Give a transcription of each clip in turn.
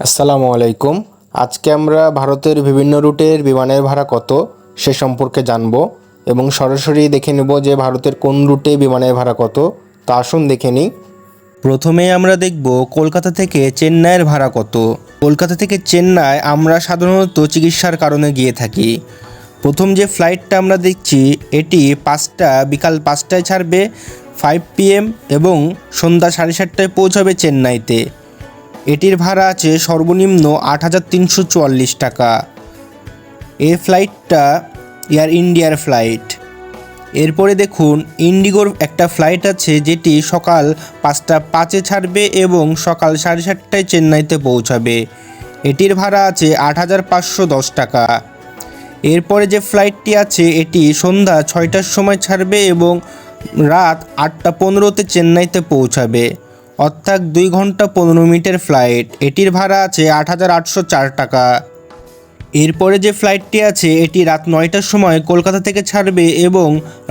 আসসালামু আলাইকুম। আজকে আমরা ভারতের বিভিন্ন রুটের বিমানের ভাড়া কত সে সম্পর্কে জানব এবং সরাসরি দেখে নেব যে ভারতের কোন রুটে বিমানের ভাড়া কত, তা আসুন দেখে নিই। প্রথমে আমরা দেখব কলকাতা থেকে চেন্নাইয়ের ভাড়া কত। কলকাতা থেকে চেন্নাই আমরা সাধারণত চিকিৎসার কারণে গিয়ে থাকি। প্রথম যে ফ্লাইটটা আমরা দেখছি, এটি পাঁচটা, বিকাল পাঁচটায় ছাড়বে ফাইভ পিএম এবং সন্ধ্যা সাড়ে সাতটায় পৌঁছাবে চেন্নাইতে। এটির ভাড়া আছে সর্বনিম্ন আট হাজার তিনশো চুয়াল্লিশ টাকা। এ ফ্লাইটটা এয়ার ইন্ডিয়ার ফ্লাইট। এরপরে দেখুন, ইন্ডিগোর একটা ফ্লাইট আছে যেটি সকাল পাঁচটা পাঁচে ছাড়বে এবং সকাল সাড়ে সাতটায় চেন্নাইতে পৌঁছাবে। এটির ভাড়া আছে আট হাজার পাঁচশো দশ টাকা। এরপরে যে ফ্লাইটটি আছে, এটি সন্ধ্যা ছয়টার সময় ছাড়বে এবং রাত আটটা পনেরোতে চেন্নাইতে পৌঁছাবে। অর্থাৎ দুই ঘণ্টা পনেরো মিনিটের ফ্লাইট এটির ভাড়া আছে আট হাজার আটশো চার টাকা। এরপরে যে ফ্লাইটটি আছে, এটি রাত নয়টার সময় কলকাতা থেকে ছাড়বে এবং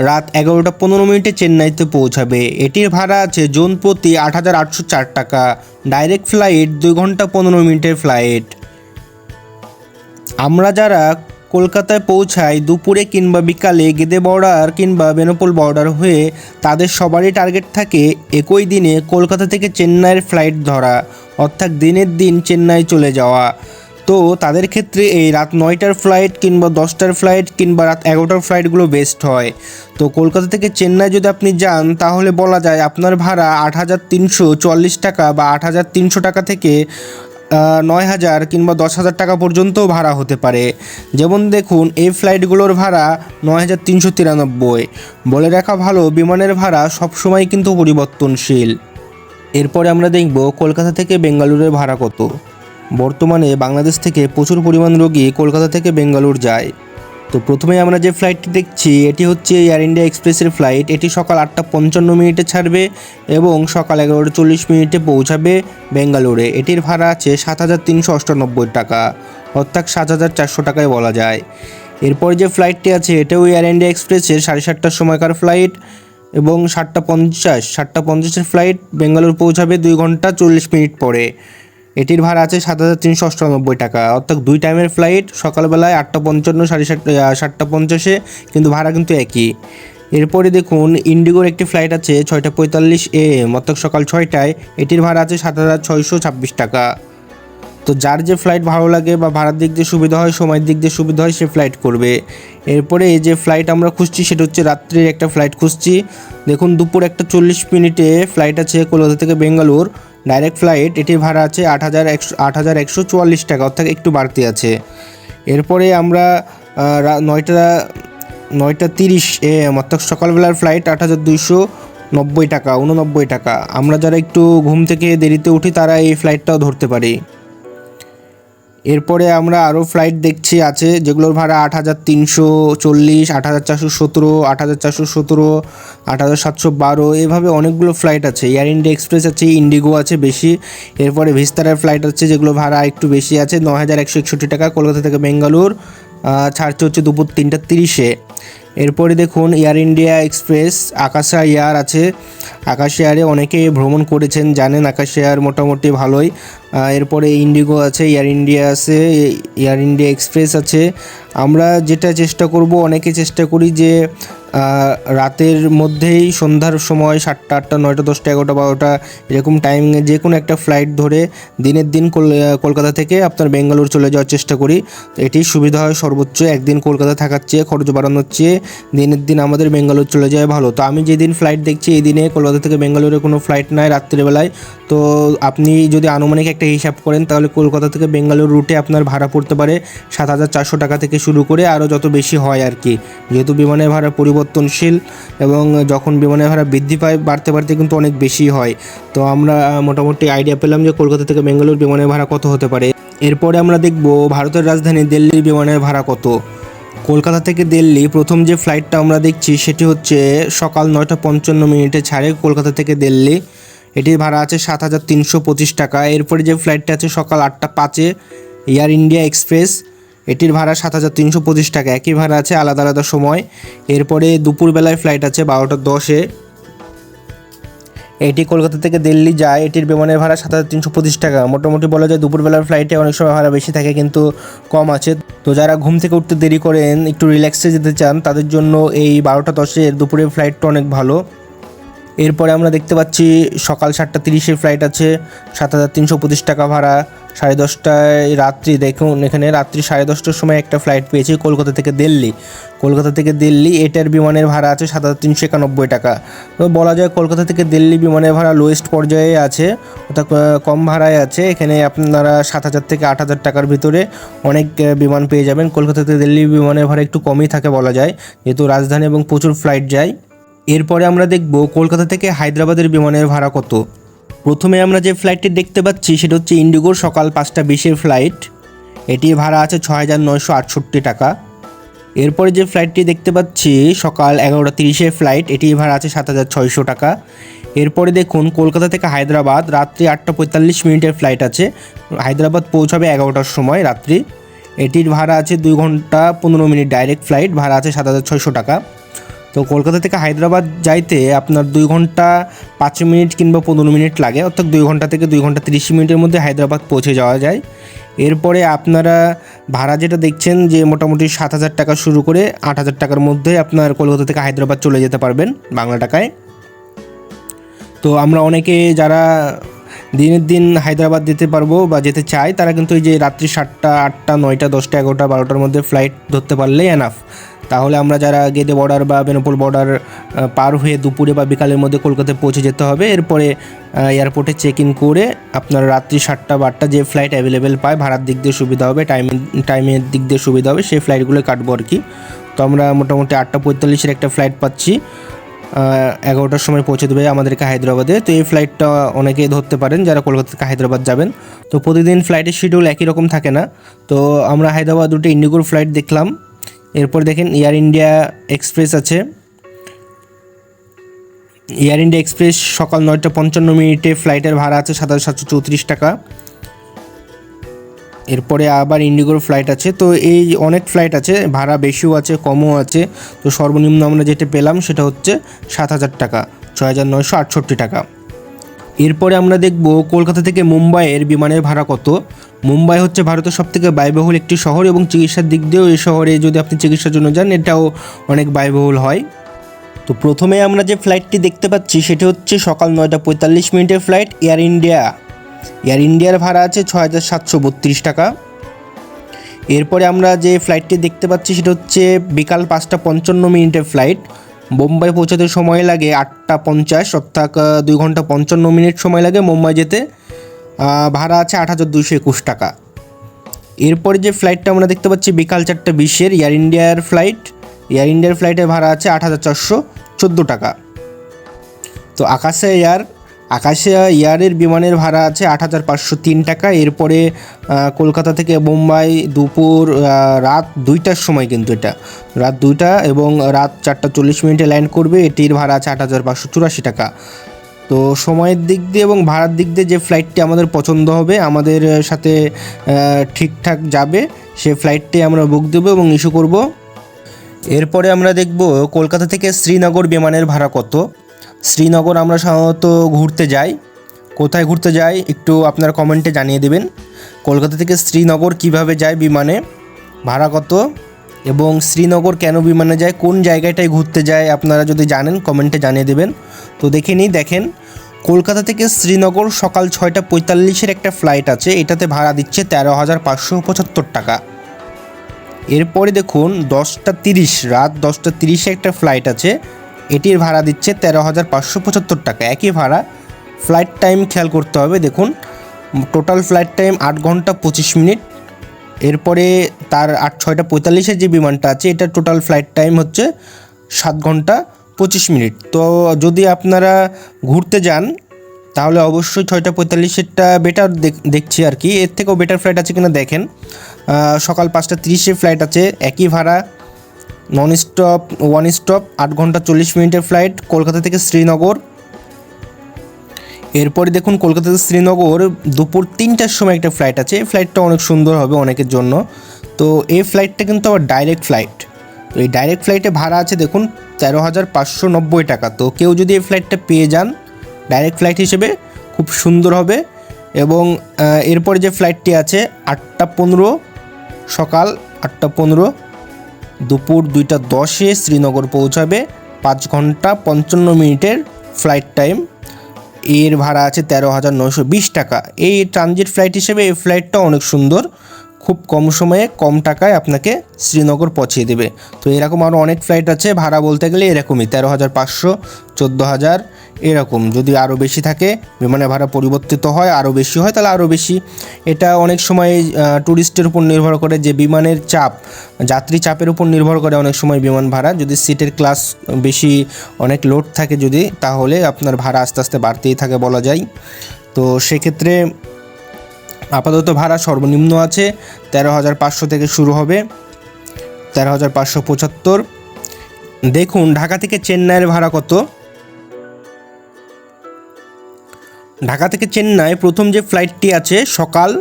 রাত এগারোটা পনেরো মিনিটে চেন্নাইতে পৌঁছাবে। এটির ভাড়া আছে জোন প্রতি আট হাজার আটশো চার টাকা। ডাইরেক্ট ফ্লাইট দুই ঘণ্টা পনেরো মিনিটের ফ্লাইট আমরা যারা কলকাতায় পৌঁছায় দুপুরে কিংবা বিকালে গেদে বর্ডার কিংবা বেনপোল বর্ডার হয়ে তাদের সবারই টার্গেট থাকে একই দিনে কলকাতা থেকে চেন্নাইয়ের ফ্লাইট ধরা, অর্থাৎ দিনের দিন চেন্নাই চলে যাওয়া। তো তাদের ক্ষেত্রে এই রাত নয়টার ফ্লাইট কিংবা দশটার ফ্লাইট কিংবা রাত এগারোটার ফ্লাইটগুলো বেস্ট হয়। তো কলকাতা থেকে চেন্নাই যদি আপনি যান, তাহলে বলা যায় আপনার ভাড়া আট হাজার তিনশো চুয়াল্লিশ টাকা বা আট হাজার তিনশো টাকা থেকে নয় হাজার কিংবা দশ হাজার টাকা পর্যন্তও ভাড়া হতে পারে। যেমন দেখুন, এই ফ্লাইটগুলোর ভাড়া নয় হাজার তিনশো তিরানব্বই। বলে রাখা ভালো, বিমানের ভাড়া সবসময় কিন্তু পরিবর্তনশীল। এরপরে আমরা দেখব কলকাতা থেকে বেঙ্গালুরের ভাড়া কত। বর্তমানে বাংলাদেশ থেকে প্রচুর পরিমাণ রোগী কলকাতা থেকে বেঙ্গালুর যায়। তো প্রথমে আমরা যে ফ্লাইটটি দেখছি, এটি হচ্ছে এয়ার ইন্ডিয়া এক্সপ্রেসের ফ্লাইট এটি সকাল আটটা পঞ্চান্ন মিনিটে ছাড়বে এবং সকাল এগারোটা চল্লিশ মিনিটে পৌঁছাবে বেঙ্গালুরে। এটির ভাড়া আছে সাত হাজার তিনশো অষ্টানব্বই টাকা, অর্থাৎ সাত হাজার চারশো টাকায় বলা যায়। এরপর যে ফ্লাইটটি আছে, এটাও এয়ার ইন্ডিয়া এক্সপ্রেসের সাড়ে সাতটার সময়কার ফ্লাইট এবং সাতটা পঞ্চাশ, সাতটা পঞ্চাশের ফ্লাইট বেঙ্গালোর পৌঁছাবে দুই ঘণ্টা চল্লিশ মিনিট পরে। এটির ভাড়া আছে সাত হাজার তিনশো অষ্টানব্বই টাকা। অর্থাৎ দুই টাইমের ফ্লাইট, সকালবেলায় আটটা পঞ্চান্ন, সাড়ে সাত সাতটা পঞ্চাশে, কিন্তু ভাড়া কিন্তু একই। এরপরে দেখুন, ইন্ডিগোর একটি ফ্লাইট আছে ছয়টা পঁয়তাল্লিশ এ এম, অর্থাৎ সকাল ছয়টায়। এটির ভাড়া আছে সাত হাজার ছয়শো ছাব্বিশ টাকা। তো যার যে ফ্লাইট ভালো লাগে বা ভাড়ার দিক দিয়ে সুবিধা হয়, সময়ের দিক দিয়ে সুবিধা হয়, সে ফ্লাইট করবে। এরপরে যে ফ্লাইট আমরা খুঁজছি, সেটা হচ্ছে রাত্রির একটা ফ্লাইট খুঁজছি। দেখুন, দুপুর একটা চল্লিশ মিনিটে ফ্লাইট আছে কলকাতা থেকে বেঙ্গালুর। ডাইরেক্ট ফ্লাইট এটির ভাড়া আছে আট হাজার একশো, আট হাজার একশো চুয়াল্লিশ টাকা, অর্থাৎ একটু বাড়তি আছে। এরপরে আমরা নয়টা নয়টা তিরিশ এম, অর্থাৎ সকালবেলার ফ্লাইট আট হাজার দুইশো নব্বই টাকা উননব্বই টাকা। আমরা যারা একটু ঘুম থেকে দেরিতে উঠি, তারা এই ফ্লাইটটাও ধরতে পারি। এরপরে আমরা আরও ফ্লাইট দেখছি আছে, যেগুলোর ভাড়া আট হাজার তিনশো চল্লিশ, আট হাজার চারশো সতেরো, আট হাজার চারশো সতেরো, আট হাজার সাতশো বারো, এভাবে অনেকগুলো ফ্লাইট আছে। এয়ার ইন্ডিয়া এক্সপ্রেস আছে ইন্ডিগো আছে বেশি, এরপরে ভিস্তারার ফ্লাইট আছে, যেগুলো ভাড়া একটু বেশি আছে ন হাজার একশো একষট্টি টাকা, কলকাতা থেকে বেঙ্গালুর ছাড়ছে হচ্ছে দুপুর তিনটা তিরিশে। এরপরে দেখুন Air India Express Akasa air আছে। আকাশ এয়ারে অনেকে ভ্রমণ করেছেন, জানেন আকাশ এয়ার মোটামুটি ভালোই। এরপরে ইন্ডিগো আছে এয়ার ইন্ডিয়া আছে এয়ার ইন্ডিয়া এক্সপ্রেস আছে। আমরা যেটা চেষ্টা করব, অনেকে চেষ্টা করি যে রাতের মধ্যেই সন্ধ্যার সময় সাতটা, আটটা, নয়টা, দশটা, এগারোটা, বারোটা, এরকম টাইমে যে কোনো একটা ফ্লাইট ধরে দিনের দিন কল- কলকাতা থেকে আপনার বেঙ্গালুরু চলে যাওয়ার চেষ্টা করি। এটি সুবিধা হয় সর্বোচ্চ, একদিন কলকাতা থাকার চেয়ে, খরচ বাড়ানোর চেয়ে দিনের দিন আমাদের বেঙ্গালুরু চলে যায় ভালো। তো আমি যেদিন ফ্লাইট দেখছি এই দিনে কলকাতা থেকে বেঙ্গালুরে কোনো ফ্লাইট নাই রাত্রিবেলায়। তো আপনি যদি আনুমানিক একটা হিসাব করেন, তাহলে কলকাতা থেকে বেঙ্গালুরু রুটে আপনার ভাড়া পড়তে পারে সাত হাজার চারশো টাকা থেকে শুরু করে আরও যত বেশি হয় আর কি। যেহেতু বিমানের ভাড়া পরিবর্তনশীল এবং যখন বিমানের ভাড়া বৃদ্ধি পায়, বাড়তে বাড়তে কিন্তু অনেক বেশি হয়। তো আমরা মোটামুটি আইডিয়া পেলাম যে কলকাতা থেকে বেঙ্গালুরু বিমানের ভাড়া কত হতে পারে। এরপরে আমরা দেখব ভারতের রাজধানী দিল্লির বিমানের ভাড়া কত। কলকাতা থেকে দিল্লি, প্রথম যে ফ্লাইটটা আমরা দেখছি সেটি হচ্ছে সকাল নয়টা পঞ্চান্ন মিনিটে ছাড়ে কলকাতা থেকে দিল্লি। এটির ভাড়া আছে সাত হাজার তিনশো পঁচিশ টাকা। এরপরে যে ফ্লাইটটা আছে সকাল আটটা পাঁচে এয়ার ইন্ডিয়া এক্সপ্রেস এটির ভাড়া সাত হাজার তিনশো পঁচিশ টাকা। একই ভাড়া আছে আলাদা আলাদা সময়। এরপরে দুপুরবেলায় ফ্লাইট আছে বারোটা দশে। এটি কলকাতা থেকে দিল্লি যায়। এটির বিমানের ভাড়া সাত হাজার তিনশো পঁচিশ টাকা। মোটামুটি বলা যায় দুপুরবেলার ফ্লাইটে অনেক সময় ভাড়া বেশি থাকে, কিন্তু কম আছে। তো যারা ঘুম থেকে উঠতে দেরি করেন, একটু রিল্যাক্সে যেতে চান, তাদের জন্য এই বারোটা দশের দুপুরের ফ্লাইটটা অনেক ভালো। এরপরে আমরা দেখতে পাচ্ছি সকাল সাতটা তিরিশের ফ্লাইট আছে, সাত হাজার তিনশো পঁচিশ টাকা ভাড়া। সাড়ে দশটায় রাত্রি দেখুন, এখানে রাত্রি সাড়ে দশটার সময় একটা ফ্লাইট পেয়েছি কলকাতা থেকে দিল্লি। কলকাতা থেকে দিল্লি, এটার বিমানের ভাড়া আছে সাত হাজার তিনশো একানব্বই টাকা। তো বলা যায় কলকাতা থেকে দিল্লি বিমানের ভাড়া লোয়েস্ট পর্যায়ে আছে, অর্থাৎ কম ভাড়ায় আছে। এখানে আপনারা সাত হাজার থেকে আট হাজার টাকার ভিতরে অনেক বিমান পেয়ে যাবেন। কলকাতা থেকে দিল্লি বিমানের ভাড়া একটু কমই থাকে বলা যায়, যেহেতু রাজধানী এবং প্রচুর ফ্লাইট যায়। এরপরে আমরা দেখব কলকাতা থেকে হায়দ্রাবাদের বিমানের ভাড়া কত। প্রথমে আমরা যে ফ্লাইটটি দেখতে পাচ্ছি, সেটা হচ্ছে ইন্ডিগোর সকাল পাঁচটা বিশের ফ্লাইট এটি ভাড়া আছে ছ হাজার নয়শো আটষট্টি টাকা। এরপরে যে ফ্লাইটটি দেখতে পাচ্ছি, সকাল এগারোটা তিরিশের ফ্লাইট এটি ভাড়া আছে সাত হাজার ছয়শো টাকা। এরপরে দেখুন, কলকাতা থেকে হায়দ্রাবাদ, রাত্রি আটটা পঁয়তাল্লিশ মিনিটের ফ্লাইট আছে। হায়দ্রাবাদ পৌঁছাবে এগারোটার সময় রাত্রি। এটির ভাড়া আছে দুই ঘণ্টা পনেরো মিনিট ডাইরেক্ট ফ্লাইট ভাড়া আছে সাত হাজার ছয়শো টাকা। তো কলকাতা থেকে হায়দ্রাবাদ যাইতে আপনার দুই ঘণ্টা পাঁচ মিনিট কিংবা পনেরো মিনিট লাগে। অর্থাৎ দুই ঘণ্টা থেকে দুই ঘণ্টা তিরিশ মিনিটের মধ্যে হায়দ্রাবাদ পৌঁছে যাওয়া যায়। এরপরে আপনারা ভাড়া যেটা দেখছেন যে মোটামুটি সাত হাজার টাকা শুরু করে আট হাজার টাকার মধ্যে আপনার কলকাতা থেকে হায়দ্রাবাদ চলে যেতে পারবেন বাংলা টাকায়। তো আমরা অনেকে যারা দিনের দিন হায়দ্রাবাদ যেতে পারব বা যেতে চাই তারা কিন্তু এই যে রাত্রি সাতটা, আটটা, নয়টা, দশটা, এগারোটা, বারোটার মধ্যে ফ্লাইট ধরতে পারলেই এনাফ তাহলে আমরা যারা গেদে বর্ডার বা বেনাপোল বর্ডার পার হয়ে দুপুরে বা বিকালের মধ্যে কলকাতায় পৌঁছে যেতে হবে। এরপরে এয়ারপোর্টে চেক ইন করে আপনার রাত্রি সাতটা বারটা যে ফ্লাইট অ্যাভেলেবেল পায়, ভাড়ার দিক দিয়ে সুবিধা হবে টাইম টাইমের দিক দিয়ে সুবিধা হবে, সেই ফ্লাইটগুলো কাটবো আর কি। তো আমরা মোটামুটি আটটা পঁয়তাল্লিশের একটা ফ্লাইট পাচ্ছি। এগারোটার সময় পৌঁছে দেবে আমাদেরকে হায়দ্রাবাদে। তো এই ফ্লাইটটা অনেকেই ধরতে পারেন যারা কলকাতা থেকে হায়দ্রাবাদ যাবেন। তো প্রতিদিন ফ্লাইটের শিডিউল একই রকম থাকে না। তো আমরা হায়দ্রাবাদ দুটো ইন্ডিগোর ফ্লাইট দেখলাম। এরপর দেখেন এয়ার ইন্ডিয়া এক্সপ্রেস আছে। এয়ার ইন্ডিয়া এক্সপ্রেস সকাল নয়টা পঞ্চান্ন মিনিটে ফ্লাইটের ভাড়া আছে সাত হাজার সাতশো চৌত্রিশ টাকা। এরপরে আবার ইন্ডিগোর ফ্লাইট আছে। তো এই অনেক ফ্লাইট আছে, ভাড়া বেশিও আছে, কমও আছে। তো সর্বনিম্ন আমরা যেটা পেলাম সেটা হচ্ছে সাত হাজার টাকা, ছয় হাজার নয়শো আটষট্টি টাকা। এরপরে আমরা দেখব কলকাতা থেকে মুম্বাইয়ের বিমানের ভাড়া কত। মুম্বাই হচ্ছে ভারতের সবথেকে ব্যয়বহুল একটি শহর এবং চিকিৎসার দিক দিয়েও এই শহরে যদি আপনি চিকিৎসার জন্য যান, এটাও অনেক ব্যয়বহুল হয়। তো প্রথমে আমরা যে ফ্লাইটটি দেখতে পাচ্ছি, সেটি হচ্ছে সকাল নয়টা পঁয়তাল্লিশ মিনিটের ফ্লাইট এয়ার ইন্ডিয়া। এয়ার ইন্ডিয়ার ভাড়া আছে ছ হাজার সাতশো বত্রিশ টাকা। এরপরে আমরা যে ফ্লাইটটি দেখতে পাচ্ছি, সেটা হচ্ছে বিকাল পাঁচটা পঞ্চান্ন মিনিটের ফ্লাইট। বোম্বাই পৌঁছাতে সময় লাগে আটটা পঞ্চাশ, অর্থাৎ দুই ঘণ্টা পঞ্চান্ন মিনিট সময় লাগে মুম্বাই যেতে। ভাড়া আছে আট হাজার দুশো একুশ টাকা। এরপরে যে ফ্লাইটটা আমরা দেখতে পাচ্ছি, বিকাল চারটে বিশের এয়ার ইন্ডিয়ার ফ্লাইট এয়ার ইন্ডিয়ার ফ্লাইটের ভাড়া আছে আট হাজার চারশো চোদ্দ টাকা। তো আকাশে এয়ার আকাশে এয়ারের বিমানের ভাড়া আছে আট হাজার পাঁচশো তিন টাকা। এরপরে কলকাতা থেকে মুম্বাই দুপুর রাত দুইটার সময় কিন্তু এটা। রাত দুইটা এবং রাত চারটা চল্লিশ মিনিটে ল্যান্ড করবে। এটির ভাড়া আছে আট হাজার পাঁচশো চুরাশি টাকা। তো সময়ের দিক দিয়ে এবং ভাড়ার দিক দিয়ে যে ফ্লাইটটি আমাদের পছন্দ হবে, আমাদের সাথে ঠিকঠাক যাবে, সে ফ্লাইটটি আমরা বুক দেবো এবং ইস্যু করব। এরপরে আমরা দেখব কলকাতা থেকে শ্রীনগর বিমানের ভাড়া কত। শ্রীনগর আমরা সাধারণত ঘুরতে যাই। কোথায় ঘুরতে যাই একটু আপনার কমেন্টে জানিয়ে দেবেন। কলকাতা থেকে শ্রীনগর কীভাবে যায় বিমানে, ভাড়া কত এবং শ্রীনগর কেন বিমানে যায়, কোন জায়গাটায় ঘুরতে যায় আপনারা যদি জানেন কমেন্টে জানিয়ে দেবেন। তো দেখে নিই, দেখেন, কলকাতা থেকে শ্রীনগর সকাল ছয়টা পঁয়তাল্লিশের একটা ফ্লাইট আছে, এটাতে ভাড়া দিচ্ছে তেরো হাজার পাঁচশো পঁচাত্তর টাকা। এরপরে দেখুন, দশটা তিরিশ, রাত দশটা তিরিশে একটা ফ্লাইট আছে এটির ভাড়া দিচ্ছে তেরো হাজার পাঁচশো পঁচাত্তর টাকা। একই ভাড়া। ফ্লাইট টাইম খেয়াল করতে হবে, দেখুন। টোটাল ফ্লাইট টাইম আট ঘণ্টা পঁচিশ মিনিট। এরপরে তার আট, ছয়টা পঁয়তাল্লিশের যে বিমানটা আছে, এটা টোটাল ফ্লাইট টাইম হচ্ছে সাত ঘণ্টা পঁচিশ মিনিট। তো যদি আপনারা ঘুরতে যান, তাহলে অবশ্যই ছয়টা পঁয়তাল্লিশেরটা বেটার দেখছি আর কি। এর থেকেও বেটার ফ্লাইট আছে কিনা দেখেন। সকাল পাঁচটা তিরিশের ফ্লাইট আছে, একই ভাড়া। নন স্টপ ওয়ান স্টপ আট ঘণ্টা চল্লিশ মিনিটের ফ্লাইট কলকাতা থেকে শ্রীনগর। এরপরে দেখুন কলকাতা থেকে শ্রীনগর, দুপুর তিনটার সময় একটা ফ্লাইট আছে। এই ফ্লাইটটা অনেক সুন্দর হবে অনেকের জন্য। তো এই ফ্লাইটটা কিন্তু আবার ডাইরেক্ট ফ্লাইট তো এই ডাইরেক্ট ফ্লাইটে ভাড়া আছে দেখুন তেরো হাজার পাঁচশো নব্বই টাকা। তো কেউ যদি এই ফ্লাইটটা পেয়ে যান ডাইরেক্ট ফ্লাইট হিসেবে খুব সুন্দর হবে। এবং এরপরে যে ফ্লাইটটি আছে, আটটা পনেরো সকাল আটটা পনেরো দুপুর দুইটা দশে শ্রীনগর পৌঁছাবে, পাঁচ ঘণ্টা পঞ্চান্ন মিনিটের ফ্লাইট টাইম এর ভাড়া আছে তেরো হাজার নশো বিশ টাকা। এই ট্রানজিট ফ্লাইট হিসেবে এই ফ্লাইটটা অনেক সুন্দর। খুব কম সময়ে কম টাকায় আপনাকে শ্রীনগর পৌঁছিয়ে দেবে। তো এরকম আরও অনেক ফ্লাইট আছে। ভাড়া বলতে গেলে এরকমই, তেরো হাজার পাঁচশো, চোদ্দ হাজার এরকম। যদি আরও বেশি থাকে, বিমানের ভাড়া পরিবর্তিত হয় আরও বেশি হয়, তাহলে আরও বেশি। এটা অনেক সময় ট্যুরিস্টের উপর নির্ভর করে যে বিমানের চাপ। যাত্রী চাপের উপর নির্ভর করে অনেক সময় বিমান ভাড়া। যদি সিটের ক্লাস বেশি, অনেক লোড থাকে যদি, তাহলে আপনার ভাড়া আস্তে আস্তে বাড়তেই থাকে বলা যায়। তো সেক্ষেত্রে আপাতত ভাড়া সর্বনিম্ন আছে, তেরো হাজার পাঁচশো থেকে শুরু হবে, তেরো হাজার পাঁচশো পঁচাত্তর। দেখুন, ঢাকা থেকে চেন্নাইয়ের ভাড়া কত? ঢাকা থেকে চেন্নাই প্রথম যে ফ্লাইটটি আছে সকাল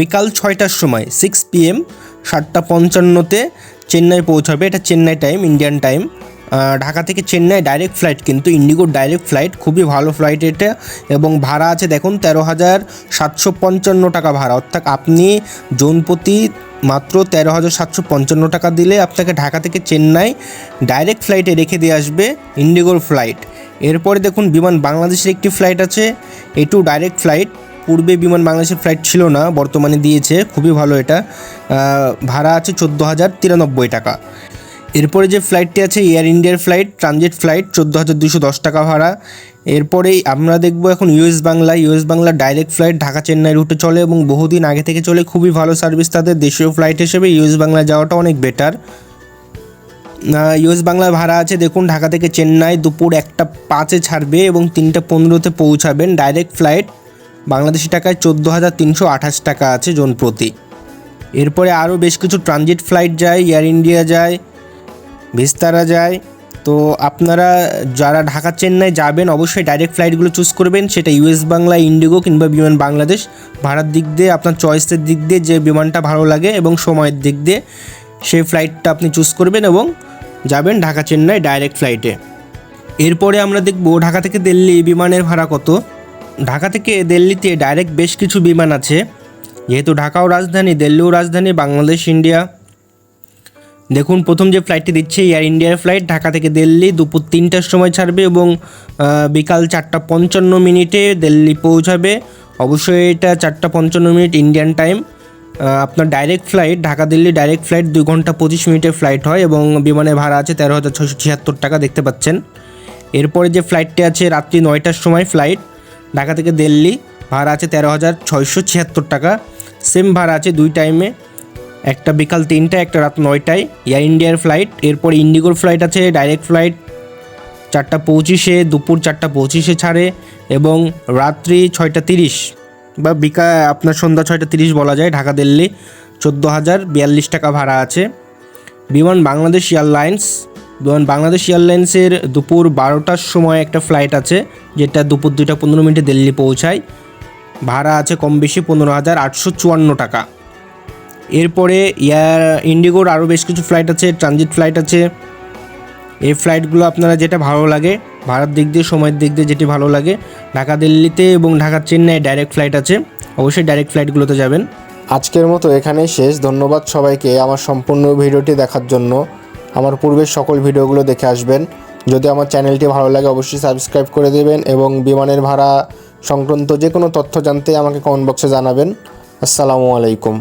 বিকাল ছয়টার সময় সিক্স পিএম সাতটা পঞ্চান্নতে চেন্নাই পৌঁছাবে। এটা Chennai time Indian time Dhaka থেকে চেন্নাই ডাইরেক্ট ফ্লাইট কিন্তু ইন্ডিগোর ডাইরেক্ট ফ্লাইট খুবই ভালো ফ্লাইট এটা। এবং ভাড়া আছে দেখুন তেরো হাজার সাতশো পঞ্চান্ন টাকা ভাড়া। অর্থাৎ আপনি জনপ্রতি মাত্র তেরো হাজার সাতশো পঞ্চান্ন টাকা দিলে আপনাকে ঢাকা থেকে চেন্নাই ডাইরেক্ট ফ্লাইটে রেখে দিয়ে আসবে ইন্ডিগোর ফ্লাইট এরপরে দেখুন বিমান বাংলাদেশের একটি ফ্লাইট আছে। এটু ডাইরেক্ট ফ্লাইট পূর্বে বিমান বাংলাদেশের ফ্লাইট ছিল না, বর্তমানে দিয়েছে। খুবই ভালো এটা। ভাড়া আছে চোদ্দ হাজার তিরানব্বই টাকা। এরপরে যে ফ্লাইটটি আছে এয়ার ইন্ডিয়ার ফ্লাইট ট্রানজিট ফ্লাইট চোদ্দ হাজার দুশো দশ টাকা ভাড়া। এরপরেই আমরা দেখব এখন US Bangla. US Bangla direct flight Dhaka Chennai রুটে চলে এবং বহুদিন আগে থেকে চলে। খুবই ভালো সার্ভিস তাদের। দেশীয় ফ্লাইট হিসেবে ইউএস বাংলা যাওয়াটা অনেক বেটার ইউএস বাংলার ভাড়া আছে, দেখুন, ঢাকা থেকে চেন্নাই দুপুর একটা পাঁচে ছাড়বে এবং তিনটা পনেরোতে পৌঁছাবেন। ডাইরেক্ট ফ্লাইট বাংলাদেশি টাকায় চোদ্দ হাজার তিনশো আঠাশ টাকা আছে জন প্রতি। এরপরে আরও বেশ কিছু ট্রানজিট ফ্লাইট যায় এয়ার ইন্ডিয়া যায় ভিস্তারা যায়। তো আপনারা যারা ঢাকা চেন্নাই যাবেন, অবশ্যই ডাইরেক্ট ফ্লাইটগুলো চুজ করবেন। সেটা ইউএস বাংলা ইন্ডিগো কিংবা বিমান বাংলাদেশ। ভাড়ার দিক দিয়ে, আপনার চয়েসের দিক দিয়ে যে বিমানটা ভালো লাগে এবং সময়ের দিক দিয়ে। সেই ফ্লাইটটা আপনি চুজ করবেন এবং যাবেন ঢাকা চেন্নাই ডাইরেক্ট ফ্লাইটে এরপরে আমরা দেখব ঢাকা থেকে দিল্লি বিমানের ভাড়া কত। ঢাকা থেকে দিল্লিতে ডাইরেক্ট বেশ কিছু বিমান আছে। যেহেতু ঢাকাও রাজধানী, দিল্লিও রাজধানী, বাংলাদেশ, ইন্ডিয়া। দেখুন, প্রথম যে ফ্লাইটটি দিচ্ছে এয়ার ইন্ডিয়ার ফ্লাইট ঢাকা থেকে দিল্লি দুপুর তিনটার সময় ছাড়বে এবং বিকাল চারটা পঞ্চান্ন মিনিটে দিল্লি পৌঁছাবে। অবশ্যই এটা চারটা পঞ্চান্ন মিনিট ইন্ডিয়ান টাইম আপনার direct flight Dhaka Delhi direct flight দুই ঘণ্টা পঁচিশ মিনিটের ফ্লাইট হয় এবং বিমানের ভাড়া আছে তেরো হাজার ছশো ছিয়াত্তর টাকা, দেখতে পাচ্ছেন। এরপরে যে ফ্লাইটটি আছে রাত্রি নয়টার সময় ফ্লাইট ঢাকা থেকে দিল্লি, ভাড়া আছে তেরো হাজার ছয়শো ছিয়াত্তর টাকা। সেম ভাড়া আছে দুই টাইমে একটা বিকাল তিনটায়, একটা রাত নয়টায়। এয়ার ইন্ডিয়ার ফ্লাইট এরপর ইন্ডিগোর ফ্লাইট আছে ডাইরেক্ট ফ্লাইট চারটা পঁচিশে, দুপুর চারটা পঁচিশে ছাড়ে এবং রাত্রি ছয়টা তিরিশ। বা বিকা, আপনার সন্ধ্যা ছয়টা তিরিশ বলা যায়, ঢাকা দিল্লি চোদ্দ হাজার বিয়াল্লিশ টাকা ভাড়া আছে। বিমান বাংলাদেশ এয়ারলাইন্স, বিমান বাংলাদেশ এয়ারলাইন্সের দুপুর বারোটার সময় একটা ফ্লাইট আছে, যেটা দুপুর দুইটা পনেরো মিনিটে দিল্লি পৌঁছায়। ভাড়া আছে কম বেশি পনেরো হাজার আটশো চুয়ান্ন টাকা। এরপরে এয়ার, ইন্ডিগোর আরও বেশ কিছু ফ্লাইট আছে, ট্রানজিট ফ্লাইট আছে। এই ফ্লাইটগুলো আপনারা যেটা ভালো লাগে ভাড়ার দিক দিয়ে, সময়ের দিক দিয়ে যেটি ভালো লাগে, ঢাকা দিল্লিতে এবং ঢাকা চেন্নাই ডাইরেক্ট ফ্লাইট আছে। অবশ্যই ডাইরেক্ট ফ্লাইটগুলোতে যাবেন। আজকের মতো এখানেই শেষ। ধন্যবাদ সবাইকে আমার সম্পূর্ণ ভিডিওটি দেখার জন্য। আমার পূর্বের সকল ভিডিওগুলো দেখে আসবেন। যদি আমার চ্যানেলটি ভালো লাগে, অবশ্যই সাবস্ক্রাইব করে দেবেন এবং বিমানের ভাড়া সংক্রান্ত যে কোনো তথ্য জানতে আমাকে কমেন্ট বক্সে জানাবেন। আসসালামু আলাইকুম।